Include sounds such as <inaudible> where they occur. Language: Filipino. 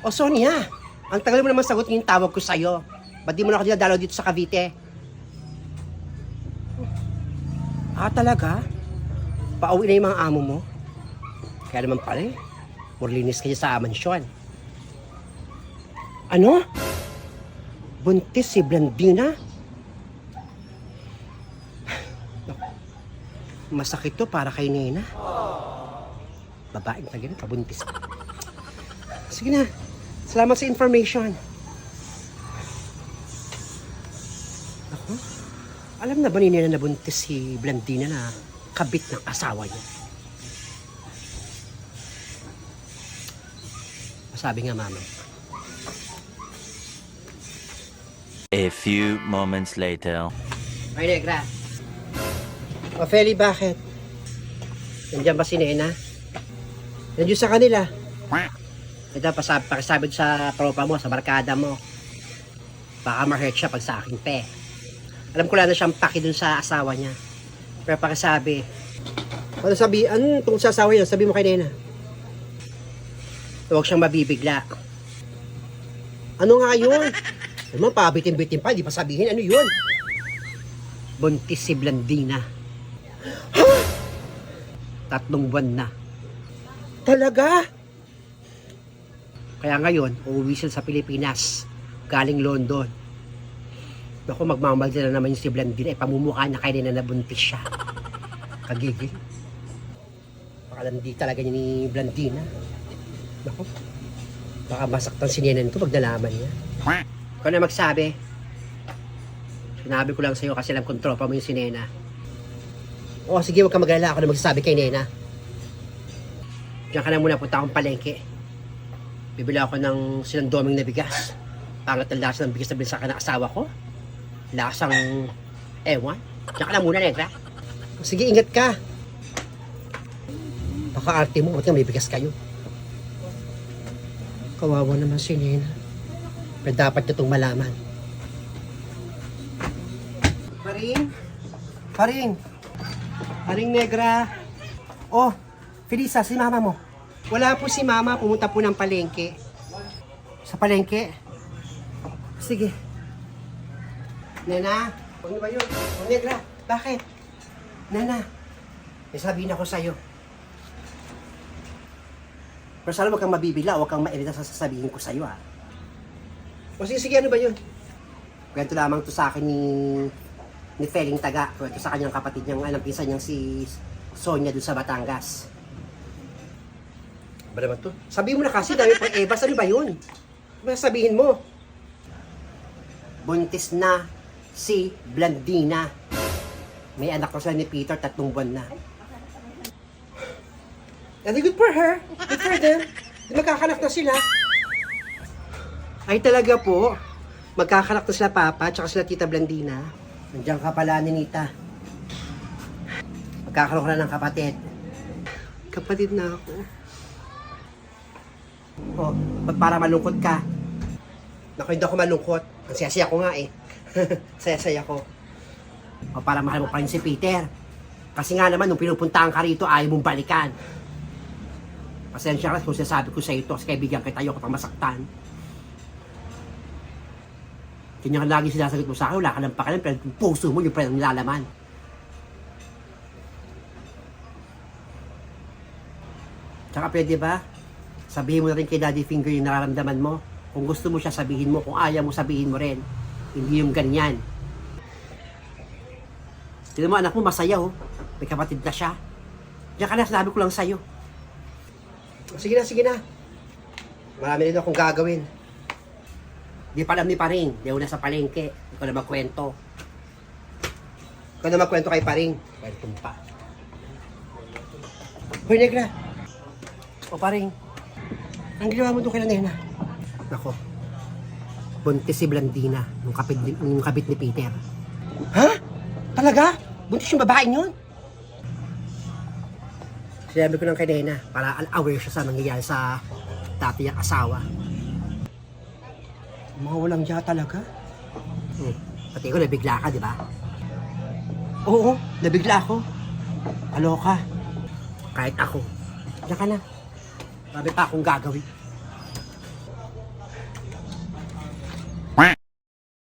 O Sonia, ang tagal mo naman sagot yung tawag ko sa'yo. Ba't di mo na ako dinadalaw dito sa Cavite? Ah, talaga? Pauwi na yung mga amo mo? Kaya naman pala eh. Murlinis kayo sa mansyon. Ano? Buntis si Blandina? Masakit to para kay Nena. Babaeng na ganun, kabuntis. Sige na. Salamat sa information. Ako? Alam na ba ni Nena na buntis si Blandina na kabit ng asawa niya? Sabi nga mama. A few moments later. Ay, Negra. O, Feli, bakit? Nandiyan ba si Nena? Nandiyan sa kanila. Ito, pasabi, pakisabi sa tropa mo, sa barkada mo. Baka ma-hurt siya pag sa akin, pe. Alam ko lang na siyang paki dun sa asawa niya. Pero pakisabi, ano sabi, ano tungkol sa asawa niya? Sabi mo kay Nena. Huwag siyang mabibigla. Ano nga yun? Naman, <laughs> pabitin-bitin pa, di pa sabihin, ano yun? Buntis si Blandina. <gasps> Tatlong buwan na. Talaga? Kaya ngayon, uuwi sila sa Pilipinas. Galing London. Naku, magmamalda na naman yung si Blandina. Eh, pamumukha na kaya na nabuntis siya. Kagigil. Pakalandi talaga niya ni Blandina. Naku. Baka masaktan si Nena nito pag nalaman niya. Ikaw na magsabi. Sinabi ko lang sa'yo kasi alam kong tropa mo yung si Nena. O sige, huwag ka mag-alala. Ako na magsasabi kay Nena. Diyan ka na muna, punta akong palengke. Bibili ako ng sinandoming na bigas. Pangat ang lasa ng bigas na binasa ka ng asawa ko. Lasang ewan. Diyan ka na muna, Negra. Sige, ingat ka. Baka arte mo, ba't may bigas kayo? Kawawa naman si Nena. Pero dapat niya itong malaman. Paring? Paring? Paring Negra? Oh, Felisa, si mama mo. Wala po si mama, pumunta po ng palengke. Sa palengke? Sige. Nena, ano ba yun? Oh, Negra, bakit? Nena, may sabihin ako sa'yo. Pero sana huwag kang mabibila, huwag kang mairita sa sasabihin ko sa'yo, ah. O sige, sige, ano ba yun? Kwento lamang to sa akin ni ni Feling Taga. Kwento sa kanyang kapatid niyang, alam, pinsan niyang si Sonia doon sa Batangas. Ba naman to? Sabihin mo na kasi, dami pang Eva, ano ba yun? Ano ba sabihin mo? Buntis na si Blandina. May anak ko sila ni Peter, tatlong buwan na. And good for her. Good for them. Magkakanak na sila. Ay talaga po. Magkakanak na sila Papa at sila Tita Blandina. Nandiyan ka pala, Ninita. Magkakaroon ka na ng kapatid. Kapatid na ako. Oh, ba't para malungkot ka? Naku, hindi ako malungkot. Ang saya-saya ko nga eh. <laughs> Saya-saya ko. O para mahal mo pa rin si Peter. Kasi nga naman, nung pinupuntahan ka rito, ayaw mong balikan. Pasensya ka kung sinasabi ko sa ito kasi kaibigan kita ayoko pang masaktan. Kanya ka lagi sinasagot mo sa akin, wala ka ng pakalan, pero puso mo yung pala nilalaman. Tsaka pwede ba, sabihin mo na rin kay Daddy Finger yung nararamdaman mo. Kung gusto mo siya, sabihin mo. Kung ayaw mo, sabihin mo rin. Hindi yung ganyan. Tignan mo, anak mo masaya oh. May kapatid na siya. Diyan ka na, sinabi ko lang sa'yo. Sige na, sige na. Marami rin akong gagawin. Di pa alam ni Paring. Di ako nasa palengke. Hindi ko na magkwento. Ko na magkwento kay Paring. Kwentong pa. Hoy, Negra. O, Paring. Ang ginawa mo doon kay Nena? Nako. Buntis si Blandina. Nung kapit, nung kabit ni Peter. Ha? Talaga? Buntis yung babaeng yun? Sinabi ko ng kay Nena para aware siya sa nangyayari sa dati niyang asawa. Mga walang diya talaga. Hmm. Pati ko nabigla ka, di ba? Oo, nabigla ako. Aloka. Kahit ako. Diyan ka na. Marami pa akong gagawin.